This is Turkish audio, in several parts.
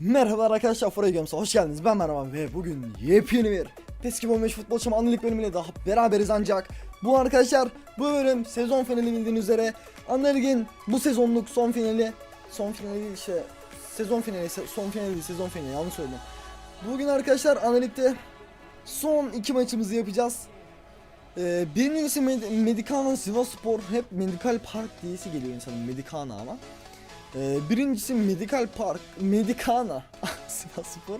Merhaba arkadaşlar Foray Games'a hoş geldiniz. Ben Merhaba ve bugün yepyeni bir Peski 15 futbol çamı anlık bölümüyle daha beraberiz ancak Bu arkadaşlar bu bölüm sezon finali bildiğiniz üzere Anlalig'in bu sezonluk son finali Son finali değil işte sezon finali son finali değil sezon finali yanlış söyledim. Bugün arkadaşlar Anlalig'de son iki maçımızı yapacağız. Ee, birincisi Med- Medicana Sivasspor hep Medical Park diyesi geliyor insanın Medicana ama ee, birincisi Medical Park, Medicana, Sivasspor.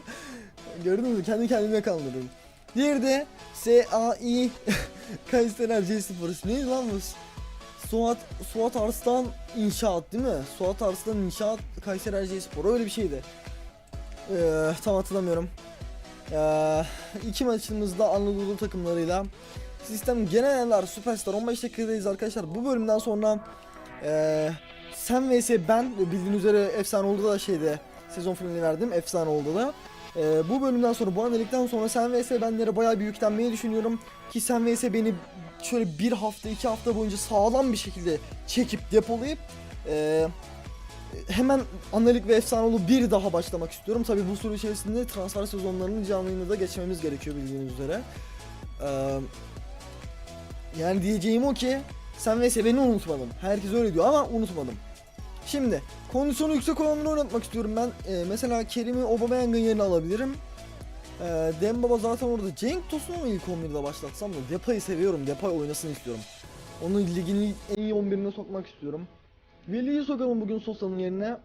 Gördünüz mü? Kendi kendime kandırdım. Diğeri de SAI Kayseri Erciyesspor. Neydi lan bu? Suat, Suat Arslan İnşaat değil mi? Suat Arslan İnşaat Kayseri Erciyesspor. Öyle bir şeydi. Ee, tam hatırlamıyorum. Ee, iki maçımızda Anadolu takımlarıyla Sistem Geneleller Süperstar 15 dakikadayız arkadaşlar. Bu bölümden sonra ee, sen vs ben bildiğiniz üzere efsane oldu da şeyde sezon finali verdim efsane oldu da. Ee, bu bölümden sonra bu annelikten sonra sen vs benlere bayağı bir yüklenmeyi düşünüyorum ki sen vs beni şöyle bir hafta iki hafta boyunca sağlam bir şekilde çekip depolayıp ee, hemen annelik ve efsanolu bir daha başlamak istiyorum. Tabi bu süre içerisinde transfer sezonlarının canlı yayını da geçmemiz gerekiyor bildiğiniz üzere. Ee, yani diyeceğim o ki sen ve beni unutmadım. Herkes öyle diyor ama unutmadım. Şimdi kondisyonu yüksek olanları oynatmak istiyorum ben. Ee, mesela Kerim'i Aubameyang'ın yerine alabilirim. Ee, Dembaba zaten orada. Cenk Tosun'u mu ilk 11'de başlatsam da Depay'ı seviyorum. Depay oynasın istiyorum. Onu ligin en iyi 11'ine sokmak istiyorum. Veli'yi sokalım bugün Sosa'nın yerine.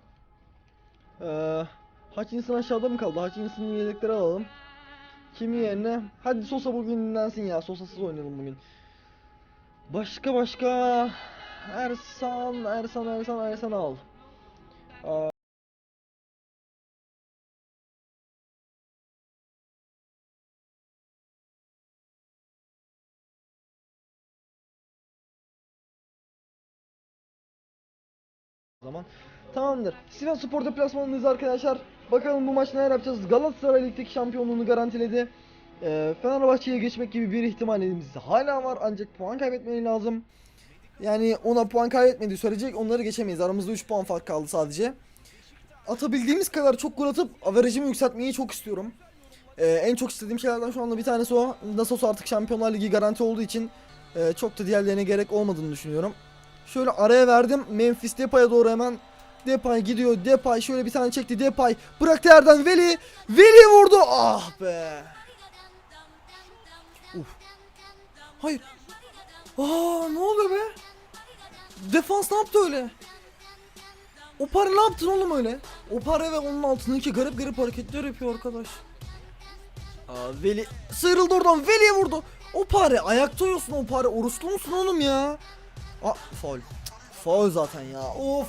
Ee, Hutchinson aşağıda mı kaldı? Hutchinson'ın yedekleri alalım. Kimi yerine? Hadi Sosa bugün dinlensin ya. Sosa'sız oynayalım bugün. Başka başka Ersan Ersan Ersan Ersan al. Zaman. Tamamdır. Sivas Spor deplasmanındayız arkadaşlar. Bakalım bu maç neler yapacağız. Galatasaray Lig'deki şampiyonluğunu garantiledi. Ee, Fenerbahçe'ye geçmek gibi bir ihtimalimiz hala var ancak puan kaybetmeleri lazım. Yani ona puan kaybetmediği sürece onları geçemeyiz. Aramızda 3 puan fark kaldı sadece. Atabildiğimiz kadar çok gol atıp averajımı yükseltmeyi çok istiyorum. Ee, en çok istediğim şeylerden şu anda bir tanesi o. Nasıl olsa artık Şampiyonlar Ligi garanti olduğu için e, çok da diğerlerine gerek olmadığını düşünüyorum. Şöyle araya verdim. Memphis Depay'a doğru hemen Depay gidiyor. Depay şöyle bir tane çekti. Depay bıraktı yerden Veli. Veli vurdu. Ah be. Uf. Hayır. Aa ne oluyor be? Defans ne yaptı öyle? O para ne yaptın oğlum öyle? O para ve onun altındaki garip garip hareketler yapıyor arkadaş. Aa Veli sıyrıldı oradan Veli'ye vurdu. O pare ayakta uyuyorsun o pare oruçlu musun oğlum ya? Aa faul. Faul zaten ya of.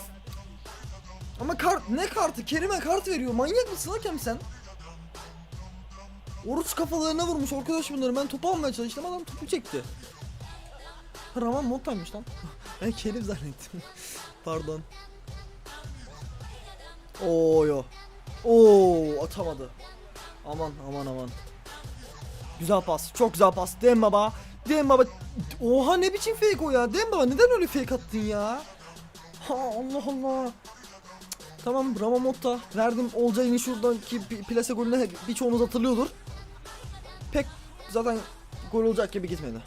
Ama kart ne kartı? Kerime kart veriyor. Manyak mısın hakem sen? Oruç kafalarına vurmuş arkadaş bunları. Ben topu almaya çalıştım adam topu çekti. Raman Monta'ymış lan. Ben Kerim zannettim. Pardon. Oo yo. Oo atamadı. Aman aman aman. Güzel pas. Çok güzel pas. Dembaba. Dembaba. Oha ne biçim fake o ya? Dembaba neden öyle fake attın ya? Ha Allah Allah. Tamam Ramamotta verdim Olcay'ın şuradan ki pi- plase golünü hep- birçoğunuz hatırlıyordur. Pek zaten gol olacak gibi gitmedi.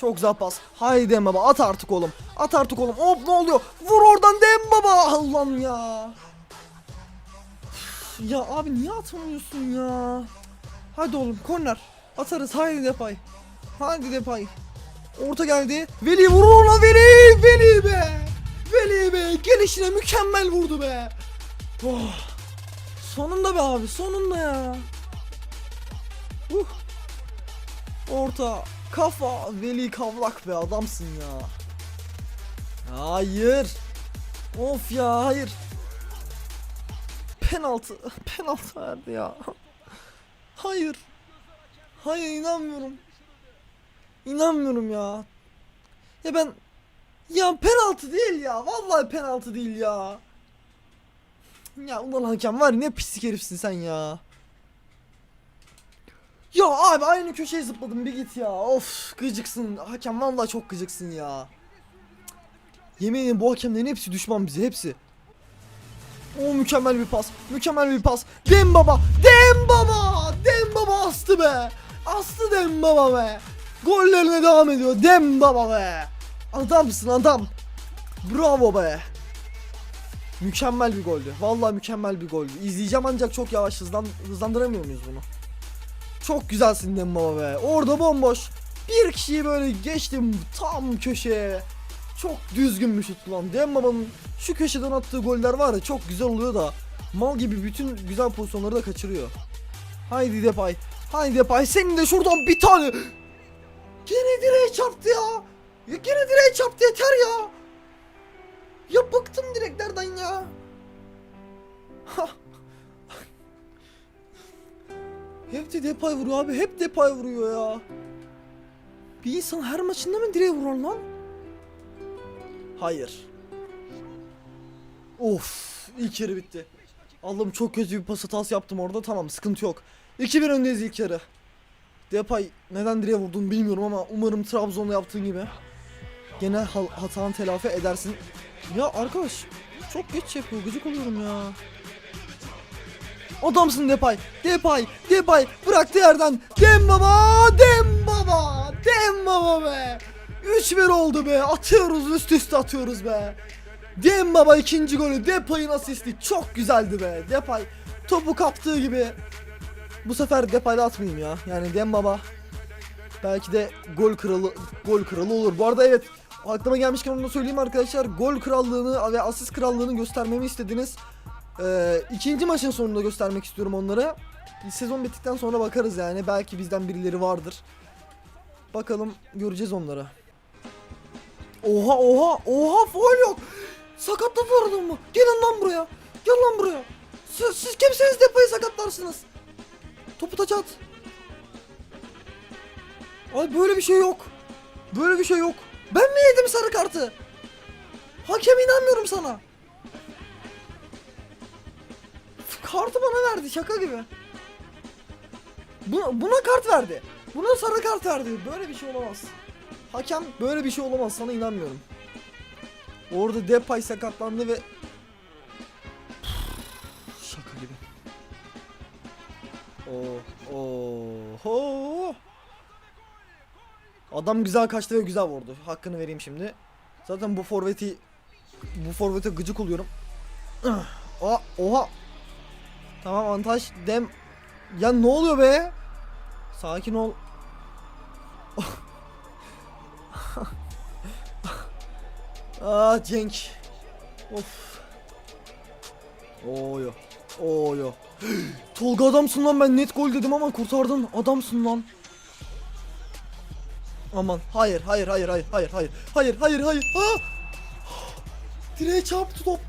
Çok güzel pas. Haydi Dembaba at artık oğlum. At artık oğlum. Hop ne oluyor? Vur oradan Dembaba. Allah'ım ya. Ya abi niye atmıyorsun ya? Hadi oğlum korner. Atarız haydi Depay. Haydi Depay. Orta geldi. Veli vurur ona Veli. Veli be. Veli be. Gelişine mükemmel vurdu be. Oh. Sonunda be abi sonunda ya. Uh. Orta. Kafa. Veli kavlak be adamsın ya. Hayır. Of ya hayır. Penaltı. Penaltı verdi ya. Hayır. Hayır inanmıyorum. İnanmıyorum ya. Ya ben ya penaltı değil ya. Vallahi penaltı değil ya. Ya ulan hakem var ne pislik herifsin sen ya. Ya abi aynı köşeye zıpladım bir git ya. Of gıcıksın. Hakem vallahi çok gıcıksın ya. Yemin ederim bu hakemlerin hepsi düşman bize hepsi. O mükemmel bir pas. Mükemmel bir pas. Dembaba. Dembaba. Dembaba astı be. Astı Dembaba be. Gollerine devam ediyor. Dembaba be. Adamsın adam. Bravo be. Mükemmel bir goldü. Vallahi mükemmel bir goldü. İzleyeceğim ancak çok yavaş hızlan hızlandıramıyor muyuz bunu? Çok güzelsin Dembaba be. Orada bomboş. Bir kişiyi böyle geçtim tam köşeye. Çok düzgün bir şut lan. Dembaba'nın şu köşeden attığı goller var ya çok güzel oluyor da mal gibi bütün güzel pozisyonları da kaçırıyor. Haydi Depay. Haydi Depay senin de şuradan bir tane. Gene direğe çarptı ya. ya gene direğe çarptı yeter ya. Ya bıktım direklerden ya. Ha. Hep de Depay vuruyor abi. Hep Depay vuruyor ya. Bir insan her maçında mı direğe vurar lan? Hayır. Of ilk yarı bitti. Allah'ım çok kötü bir pas hatası yaptım orada tamam sıkıntı yok. 2-1 öndeyiz ilk yarı. Depay neden direğe vurdun bilmiyorum ama umarım Trabzon'da yaptığın gibi gene ha- hatanı telafi edersin. Ya arkadaş çok geç yapıyor gıcık oluyorum ya. Adamsın Depay. Depay. Depay. Bıraktı yerden. Dembaba. Dembaba. Dembaba be. 3-1 oldu be. Atıyoruz üst üste atıyoruz be. Dembaba ikinci golü. Depay'ın asisti. Çok güzeldi be. Depay topu kaptığı gibi. Bu sefer Depay'la atmayayım ya. Yani Dembaba belki de gol kralı gol kralı olur. Bu arada evet aklıma gelmişken onu da söyleyeyim arkadaşlar. Gol krallığını ve asist krallığını göstermemi istediniz. Ee, ikinci maçın sonunda göstermek istiyorum onlara. Sezon bittikten sonra bakarız yani. Belki bizden birileri vardır. Bakalım göreceğiz onları. Oha oha oha foul yok. Sakatladılar adamı. Gelin lan buraya. Gel lan buraya. Siz, siz kimseniz depoyu sakatlarsınız. Topu taç at. Ay böyle bir şey yok. Böyle bir şey yok. Ben mi yedim sarı kartı? Hakem inanmıyorum sana. Kartı bana verdi şaka gibi. Buna, buna kart verdi. Buna sarı kart verdi. Böyle bir şey olamaz. Hakem böyle bir şey olamaz sana inanmıyorum. Orada Depay sakatlandı ve şaka gibi. Oo, oho. Adam güzel kaçtı ve güzel vurdu. Hakkını vereyim şimdi. Zaten bu forveti bu forvete gıcık oluyorum. Aa, oha. Tamam avantaj dem. Ya ne oluyor be? Sakin ol. Aa Cenk. Of. Oyo. Oyo. Tolga adamsın lan ben net gol dedim ama kurtardın. Adamsın lan. Aman hayır hayır hayır hayır hayır hayır hayır hayır hayır. Aa! Direğe çarptı top.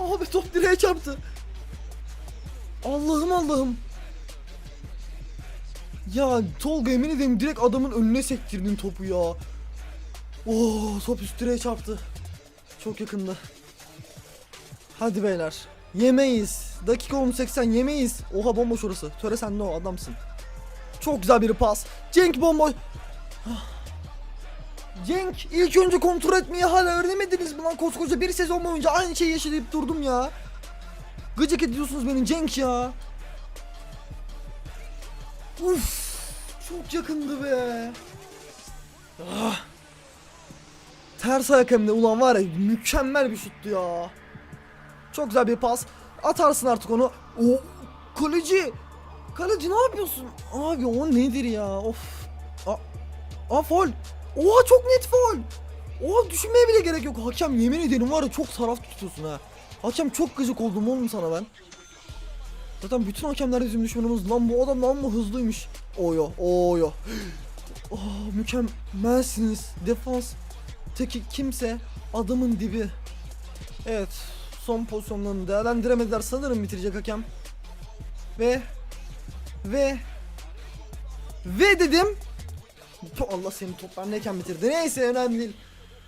Abi top direğe çarptı. Allah'ım Allah'ım. Ya Tolga emin ederim direkt adamın önüne sektirdin topu ya. Oo top üst direğe çarptı. Çok yakında. Hadi beyler. Yemeyiz. Dakika 10.80 yemeyiz. Oha bomboş orası. Töre sen ne o adamsın. Çok güzel bir pas. Cenk bomboş. Ah. Cenk ilk önce kontrol etmeyi hala öğrenemediniz mi lan koskoca bir sezon boyunca aynı şeyi yaşayıp durdum ya. Gıcık ediyorsunuz beni Cenk ya. Uf, çok yakındı be. Ah. Ters ayak hem de ulan var ya mükemmel bir şuttu ya. Çok güzel bir pas. Atarsın artık onu. O kaleci. Kaleci ne yapıyorsun? Abi o nedir ya? Of. A, a foul. Oha çok net foul. Oha düşünmeye bile gerek yok. Hakem yemin ederim var ya çok taraf tutuyorsun ha. Hakem çok gıcık oldum oğlum sana ben. Zaten bütün hakemler bizim düşmanımız. Lan bu adam lan bu hızlıymış. Oyo, oyo. Oh, mükemmelsiniz. Defans teki kimse adamın dibi. Evet, son pozisyonlarını değerlendiremediler sanırım bitirecek hakem. Ve ve ve dedim. Allah senin toplarındayken bitirdi. Neyse önemli değil.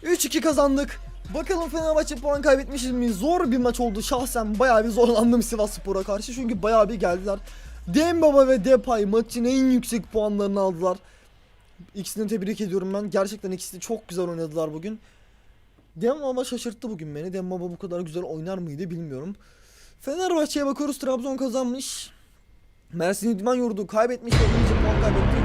3-2 kazandık. Bakalım Fenerbahçe puan kaybetmişiz mi? Zor bir maç oldu. Şahsen bayağı bir zorlandım Sivas Spor'a karşı. Çünkü bayağı bir geldiler. Dembaba ve Depay maçın en yüksek puanlarını aldılar. İkisini tebrik ediyorum ben. Gerçekten ikisi de çok güzel oynadılar bugün. Dembaba şaşırttı bugün beni. Dembaba bu kadar güzel oynar mıydı bilmiyorum. Fenerbahçe'ye bakıyoruz. Trabzon kazanmış. Mersin İdman Yurdu kaybetmiş. iyice puan kaybetti.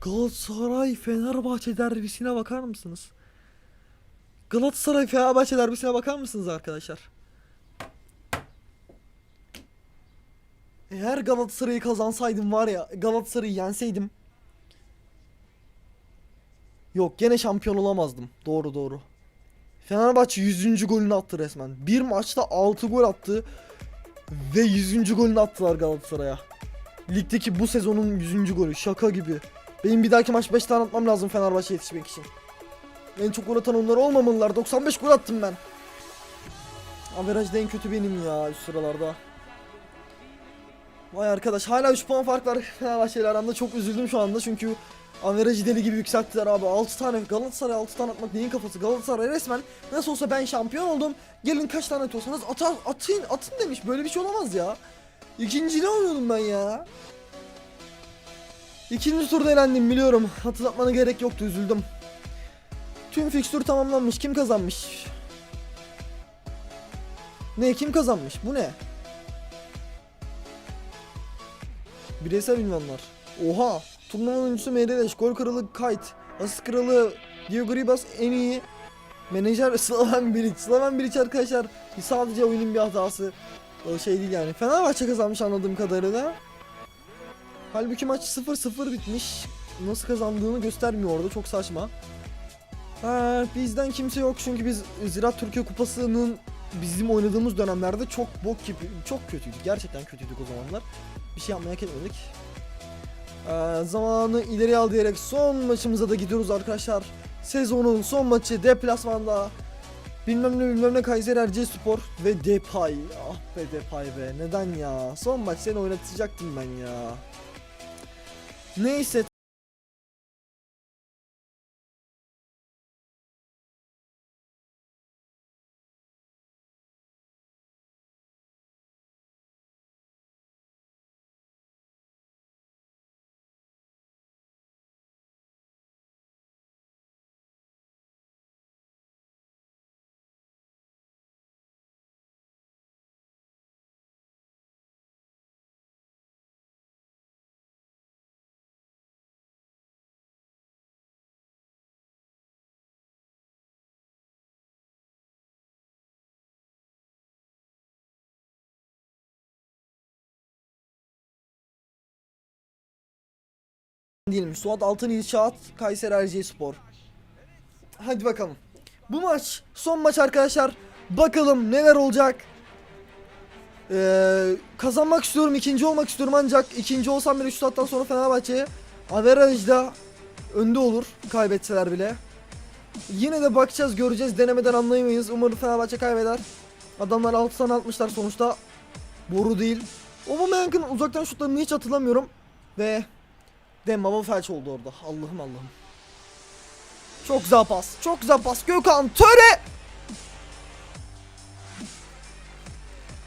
Galatasaray Fenerbahçe derbisine bakar mısınız? Galatasaray Fenerbahçe derbisine bakar mısınız arkadaşlar? Eğer Galatasaray'ı kazansaydım var ya Galatasaray'ı yenseydim Yok gene şampiyon olamazdım. Doğru doğru. Fenerbahçe 100. golünü attı resmen. Bir maçta 6 gol attı ve 100. golünü attılar Galatasaray'a. Ligdeki bu sezonun 100. golü şaka gibi. Benim bir dahaki maç 5 tane atmam lazım Fenerbahçe yetişmek için. En çok gol atan onlar olmamalılar. 95 gol attım ben. Averajda en kötü benim ya üst sıralarda. Vay arkadaş hala 3 puan fark var. Fenerbahçe ile aramda çok üzüldüm şu anda çünkü Averajı deli gibi yükselttiler abi. 6 tane Galatasaray 6 tane atmak neyin kafası? Galatasaray resmen nasıl olsa ben şampiyon oldum. Gelin kaç tane atıyorsanız atar, atın, atın demiş. Böyle bir şey olamaz ya. İkinciliği oynuyordum ben ya. İkinci turda elendim biliyorum. Hatırlatmana gerek yoktu üzüldüm Tüm fikstür tamamlanmış kim kazanmış Ne kim kazanmış bu ne Bireysel ünvanlar. Oha! Turnuva oyuncusu Meireles, gol kralı Kite, asist kralı Diego Ribas en iyi menajer Slaven Bilic. Slaven Bilic arkadaşlar sadece oyunun bir hatası. Şey değil yani. Fenerbahçe kazanmış anladığım kadarıyla. Halbuki maç 0-0 bitmiş. Nasıl kazandığını göstermiyor orada çok saçma. Ha, bizden kimse yok çünkü biz Ziraat Türkiye Kupası'nın bizim oynadığımız dönemlerde çok bok gibi çok kötüydük. Gerçekten kötüydük o zamanlar. Bir şey yapmaya hak etmedik. Ee, zamanı ileriye al diyerek son maçımıza da gidiyoruz arkadaşlar. Sezonun son maçı deplasmanda. Bilmem ne bilmem ne Kayseri Erciyesspor ve Depay. Ah be Depay be neden ya? Son maç seni oynatacaktım ben ya. Neyse değilim. Suat Altın İnşaat Kayseri Erciyesspor. Hadi bakalım. Bu maç son maç arkadaşlar. Bakalım neler olacak. Ee, kazanmak istiyorum, ikinci olmak istiyorum ancak ikinci olsam bile şu saatten sonra Fenerbahçe averajda önde olur kaybetseler bile. Yine de bakacağız, göreceğiz, denemeden anlayamayız. Umarım Fenerbahçe kaybeder. Adamlar 6 tane atmışlar sonuçta. Boru değil. Aubameyang'ın uzaktan şutlarını hiç hatırlamıyorum. Ve Dembaba felç oldu orada. Allah'ım Allah'ım. Çok güzel pas. Çok güzel pas. Gökhan Töre.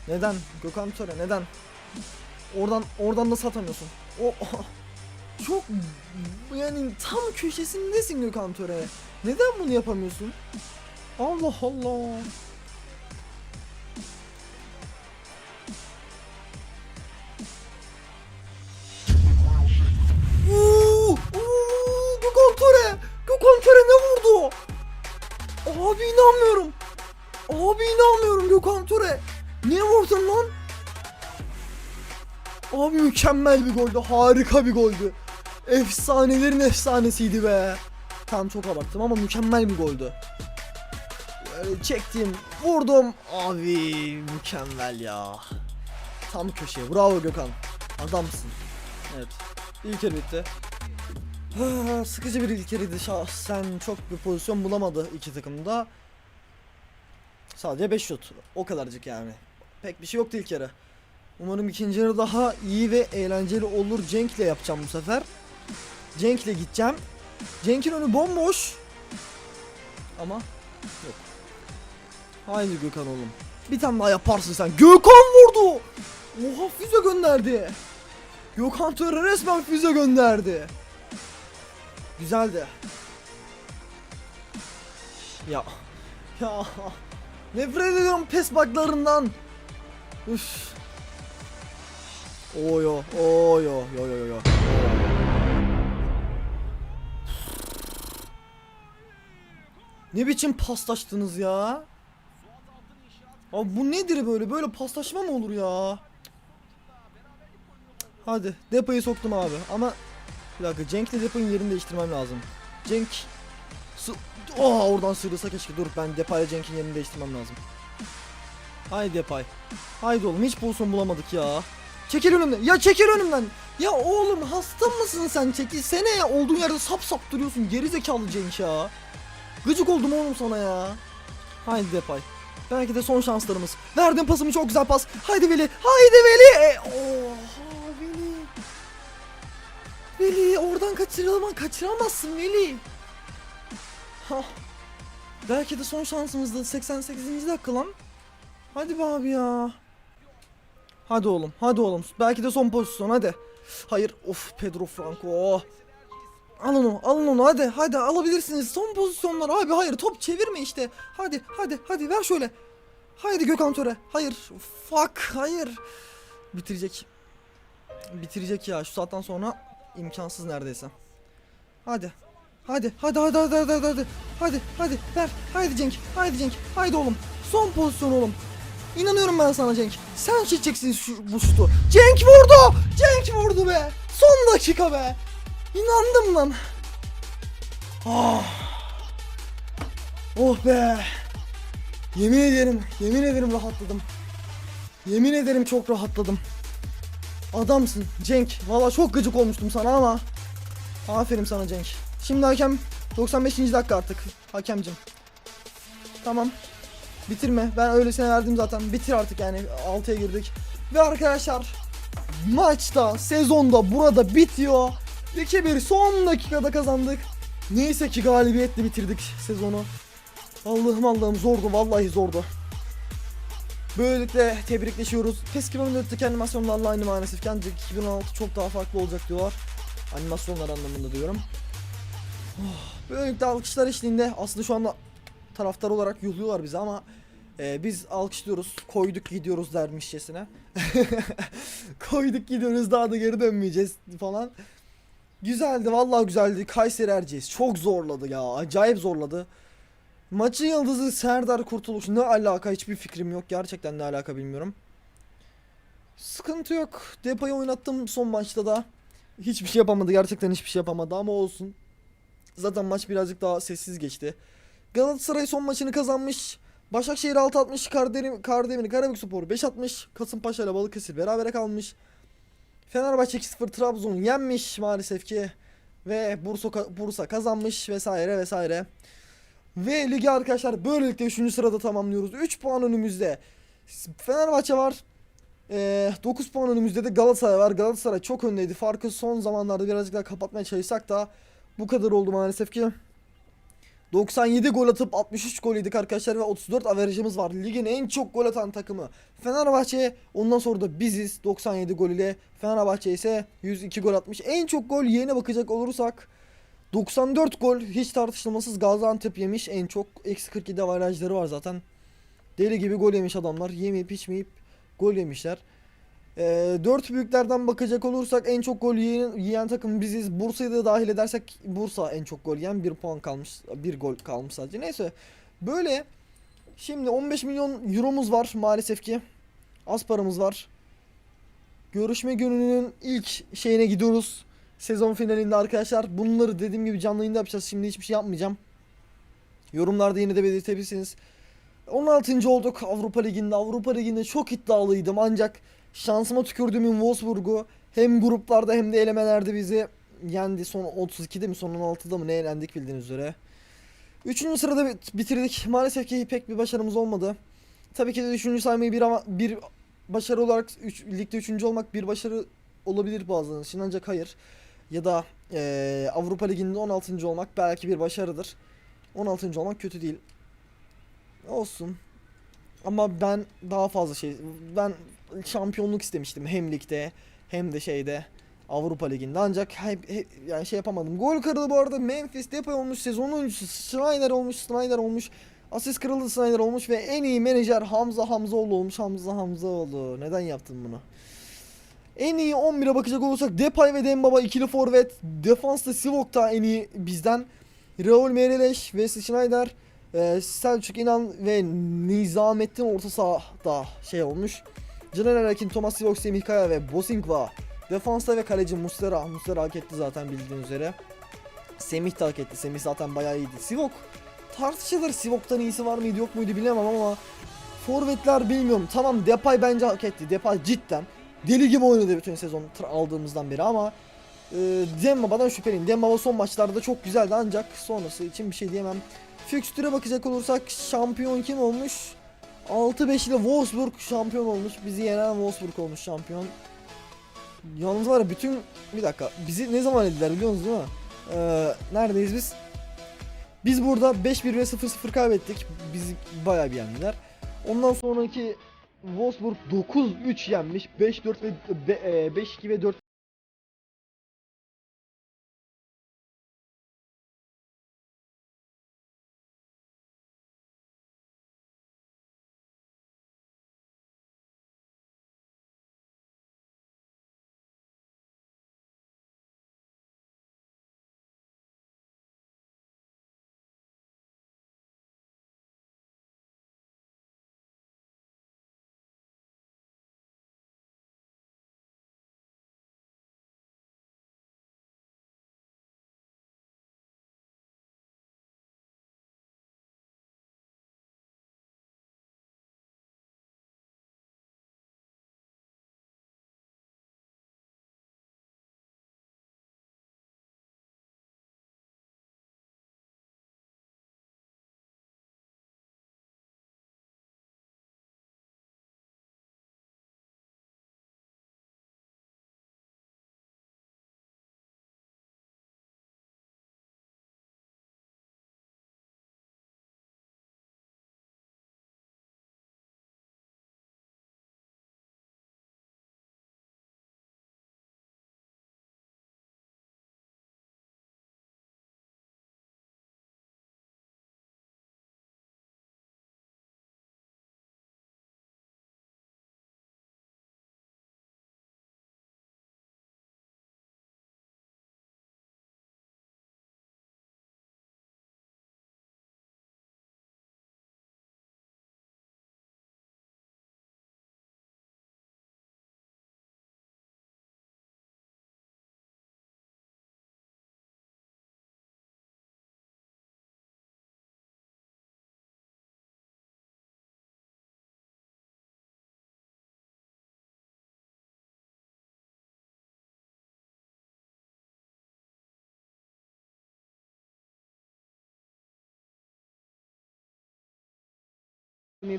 Neden? Gökhan Töre neden? Oradan oradan da satamıyorsun. O çok yani tam köşesindesin Gökhan Töre. Neden bunu yapamıyorsun? Allah Allah. Mükemmel bir goldü. Harika bir goldü. Efsanelerin efsanesiydi be. Tam çok abarttım ama mükemmel bir goldü. Böyle çektim, vurdum. Abi mükemmel ya. Tam köşeye. Bravo Gökhan. Adamsın. Evet. İlk yarı bitti. Ha, Sıkıcı bir ilk yarıydı şahsen çok bir pozisyon bulamadı iki takımda. Sadece 5 şut. O kadarcık yani. Pek bir şey yoktu ilk yarı. Umarım ikinci yarı daha iyi ve eğlenceli olur. Cenk'le yapacağım bu sefer. Cenk'le gideceğim. Cenk'in önü bomboş. Ama yok. Haydi Gökhan oğlum. Bir tane daha yaparsın sen. Gökhan vurdu. Oha füze gönderdi. Gökhan Töre resmen füze gönderdi. Güzeldi. Ya. Ya. Nefret ediyorum pes buglarından. Üf. Oyo, yo yo yo yo. Ne biçim paslaştınız ya? Abi bu nedir böyle? Böyle paslaşma mı olur ya? Hadi depoyu soktum abi ama bir dakika Cenk'le depoyun yerini değiştirmem lazım. Cenk Su Oha oradan sıyrılsa keşke dur ben Depay'la Cenk'in yerini değiştirmem lazım. Haydi Depay. Haydi oğlum hiç pozisyon bulamadık ya. Çekil önümden. Ya çekil önümden. Ya oğlum hasta mısın sen? Çekilsene ya. Olduğun yerde sap sap duruyorsun. Geri zekalı Cenk ya. Gıcık oldum oğlum sana ya. Haydi Depay. Belki de son şanslarımız. Verdim pasımı çok güzel pas. Haydi Veli. Haydi Veli. E, oha Veli. Veli oradan kaçırılma kaçıramazsın Veli. Hah. Belki de son şansımızdı 88. dakika lan. Hadi be abi ya. Hadi oğlum hadi oğlum. Belki de son pozisyon hadi. Hayır of Pedro Franco. Oh. Alın onu alın onu hadi hadi alabilirsiniz. Son pozisyonlar abi hayır top çevirme işte. Hadi hadi hadi ver şöyle. Haydi Gökhan Töre. Hayır fuck hayır. Bitirecek. Bitirecek ya şu saatten sonra imkansız neredeyse. Hadi. Hadi hadi hadi hadi hadi hadi hadi hadi ver haydi Cenk haydi Cenk haydi oğlum son pozisyon oğlum İnanıyorum ben sana Cenk. Sen çekeceksin şu, bu şutu. Cenk vurdu, Cenk vurdu be. Son dakika be. İnandım lan. Ah. Oh be. Yemin ederim, yemin ederim rahatladım. Yemin ederim çok rahatladım. Adamsın Cenk. Valla çok gıcık olmuştum sana ama. Aferin sana Cenk. Şimdi hakem 95. dakika artık hakemcim. Tamam. Bitirme. Ben öylesine verdim zaten. Bitir artık yani 6'ya girdik. Ve arkadaşlar maçta sezonda burada bitiyor. 2-1 son dakikada kazandık. Neyse ki galibiyetle bitirdik sezonu. Allah'ım Allah'ım zordu vallahi zordu. Böylelikle tebrikleşiyoruz. PES 2014'teki animasyonlarla aynı maalesef. Kendi 2016 çok daha farklı olacak diyorlar. Animasyonlar anlamında diyorum. Böylelikle alkışlar eşliğinde aslında şu anda taraftar olarak yuhluyorlar bizi ama e, biz alkışlıyoruz, koyduk gidiyoruz dermişçesine. koyduk gidiyoruz daha da geri dönmeyeceğiz falan. Güzeldi vallahi güzeldi. Kayseri Erciyes çok zorladı ya. Acayip zorladı. Maçın yıldızı Serdar Kurtuluş. Ne alaka hiçbir fikrim yok. Gerçekten ne alaka bilmiyorum. Sıkıntı yok. Depayı oynattım son maçta da. Hiçbir şey yapamadı. Gerçekten hiçbir şey yapamadı ama olsun. Zaten maç birazcık daha sessiz geçti. Galatasaray son maçını kazanmış. Başakşehir 6 atmış. Kardemir, Kardemir Karabükspor 5 atmış. Kasımpaşa ile Balıkesir berabere kalmış. Fenerbahçe 2-0 Trabzon yenmiş maalesef ki. Ve Bursa, Bursa kazanmış vesaire vesaire. Ve ligi arkadaşlar böylelikle 3. sırada tamamlıyoruz. 3 puan önümüzde. Fenerbahçe var. Ee, 9 puan önümüzde de Galatasaray var. Galatasaray çok öndeydi. Farkı son zamanlarda birazcık daha kapatmaya çalışsak da bu kadar oldu maalesef ki. 97 gol atıp 63 gol yedik arkadaşlar ve 34 averajımız var. Ligin en çok gol atan takımı Fenerbahçe. Ondan sonra da biziz 97 gol ile. Fenerbahçe ise 102 gol atmış. En çok gol yene bakacak olursak 94 gol hiç tartışılmasız Gaziantep yemiş. En çok eksi 47 averajları var zaten. Deli gibi gol yemiş adamlar. Yemeyip içmeyip gol yemişler. Ee, dört büyüklerden bakacak olursak en çok gol yiyen, yiyen takım biziz. Bursa'yı da dahil edersek Bursa en çok gol yiyen. Bir puan kalmış. Bir gol kalmış sadece. Neyse. Böyle. Şimdi 15 milyon euromuz var maalesef ki. Az paramız var. Görüşme gününün ilk şeyine gidiyoruz. Sezon finalinde arkadaşlar. Bunları dediğim gibi canlı yayında yapacağız. Şimdi hiçbir şey yapmayacağım. Yorumlarda yine de belirtebilirsiniz. 16. olduk Avrupa Ligi'nde. Avrupa Ligi'nde çok iddialıydım ancak şansıma tükürdüğümün Wolfsburg'u hem gruplarda hem de elemelerde bizi yendi. Son 32'de mi son 16'da mı ne elendik bildiğiniz üzere. Üçüncü sırada bit- bitirdik. Maalesef ki pek bir başarımız olmadı. Tabii ki de üçüncü saymayı bir ama bir başarı olarak üç, ligde üçüncü olmak bir başarı olabilir bazılarınız için ancak hayır. Ya da eee, Avrupa Ligi'nde 16. olmak belki bir başarıdır. 16. olmak kötü değil. Olsun. Ama ben daha fazla şey ben şampiyonluk istemiştim hem ligde hem de şeyde Avrupa Ligi'nde ancak hep, hep- yani şey yapamadım. Gol kralı bu arada Memphis Depay olmuş, sezon oyuncusu Schneider olmuş, Schneider olmuş. Asist kralı Snyder olmuş ve en iyi menajer Hamza Hamzaoğlu olmuş. Hamza Hamzaoğlu. Neden yaptın bunu? En iyi 11'e bakacak olursak Depay ve Dembaba ikili forvet. Defansta Sivok da en iyi bizden. Raul Meireles, Wesley Schneider, e, Selçuk İnan ve Nizamettin orta sahada şey olmuş. Caner Erkin, Thomas Sivok, Semih Kaya ve Bosingva. Defansta ve kaleci Muslera. Muslera hak etti zaten bildiğiniz üzere. Semih de hak etti. Semih zaten bayağı iyiydi. Sivok tartışılır. Sivok'tan iyisi var mıydı yok muydu bilemem ama Forvetler bilmiyorum. Tamam Depay bence hak etti. Depay cidden deli gibi oynadı bütün sezon aldığımızdan beri ama e, Dembaba'dan şüpheliyim. Dembaba son maçlarda çok güzeldi ancak sonrası için bir şey diyemem. Fikstüre bakacak olursak şampiyon kim olmuş? 6-5 ile Wolfsburg şampiyon olmuş. Bizi yenen Wolfsburg olmuş şampiyon. Yalnız var ya bütün bir dakika bizi ne zaman elediler biliyor musunuz değil mi? Ee, neredeyiz biz? Biz burada 5-1 ve 0-0 kaybettik. Bizi bayağı bir yendiler. Ondan sonraki Wolfsburg 9-3 yenmiş. 5-4 ve be- e, 5-2 ve 4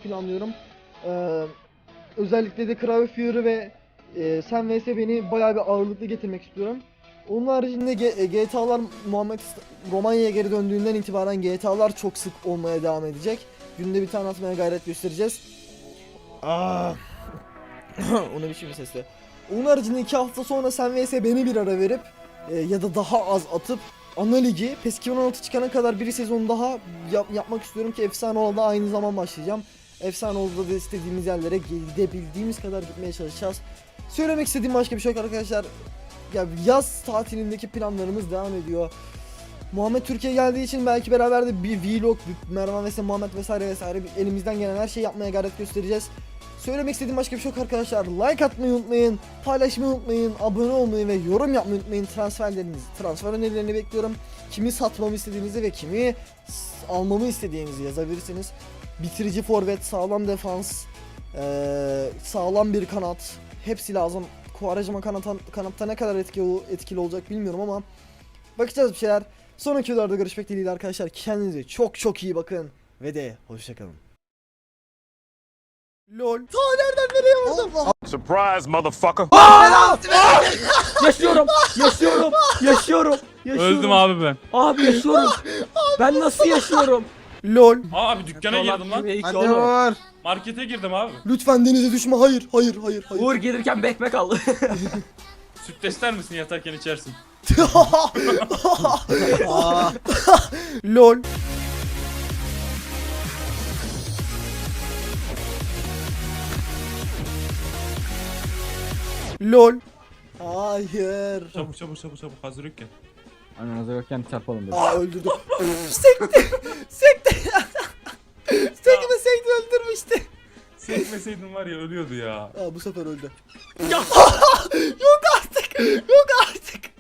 planlıyorum. Ee, özellikle de Crave Fury ve e, Sen vs beni bayağı bir ağırlıklı getirmek istiyorum. Onun haricinde G- e, GTA'lar Muhammed Romanya'ya geri döndüğünden itibaren GTA'lar çok sık olmaya devam edecek. Günde bir tane atmaya gayret göstereceğiz. Aa. o ne biçim bir sesle. Onun haricinde iki hafta sonra Sen vs beni bir ara verip e, ya da daha az atıp ana ligi PES 2016 çıkana kadar bir sezon daha yap- yapmak istiyorum ki Efsane Oğlu'da aynı zaman başlayacağım. Efsane Oğlu'da da istediğimiz yerlere gidebildiğimiz kadar gitmeye çalışacağız. Söylemek istediğim başka bir şey yok arkadaşlar. Ya yaz tatilindeki planlarımız devam ediyor. Muhammed Türkiye geldiği için belki beraber de bir vlog, bir Mervan vs Muhammed vesaire vesaire bir elimizden gelen her şeyi yapmaya gayret göstereceğiz. Söylemek istediğim başka bir şey yok arkadaşlar. Like atmayı unutmayın, paylaşmayı unutmayın, abone olmayı ve yorum yapmayı unutmayın. Transferlerinizi, transfer önerilerini bekliyorum. Kimi satmamı istediğinizi ve kimi almamı istediğinizi yazabilirsiniz. Bitirici forvet, sağlam defans, eee, sağlam bir kanat. Hepsi lazım. Kuvarajıma kanata, kanatta ne kadar etkili, etkili olacak bilmiyorum ama bakacağız bir şeyler. Sonraki videolarda görüşmek dileğiyle arkadaşlar. Kendinize çok çok iyi bakın ve de hoşçakalın. LOL. Ta nereden nereye vurdum? Surprise, motherfucker. Yaşıyorum, yaşıyorum, yaşıyorum, yaşıyorum. Öldüm abi ben. Abi yaşıyorum. Ben nasıl yaşıyorum? LOL. Abi dükkana girdim lan. Hadi Uğur. Markete girdim abi. Lütfen denize düşme. Hayır, hayır, hayır, hayır. Uğur gelirken bir ekmek al. Süt ister misin yatarken içersin? LOL. Lol. Hayır. Çabuk çabuk çabuk çabuk hazır yokken. Aynen hazır yokken çarpalım dedi. Aa öldürdü. sekti. Sekti. Sekme sekti öldürmüştü. Sekmeseydin var ya ölüyordu ya. Aa bu sefer öldü. yok artık. Yok artık.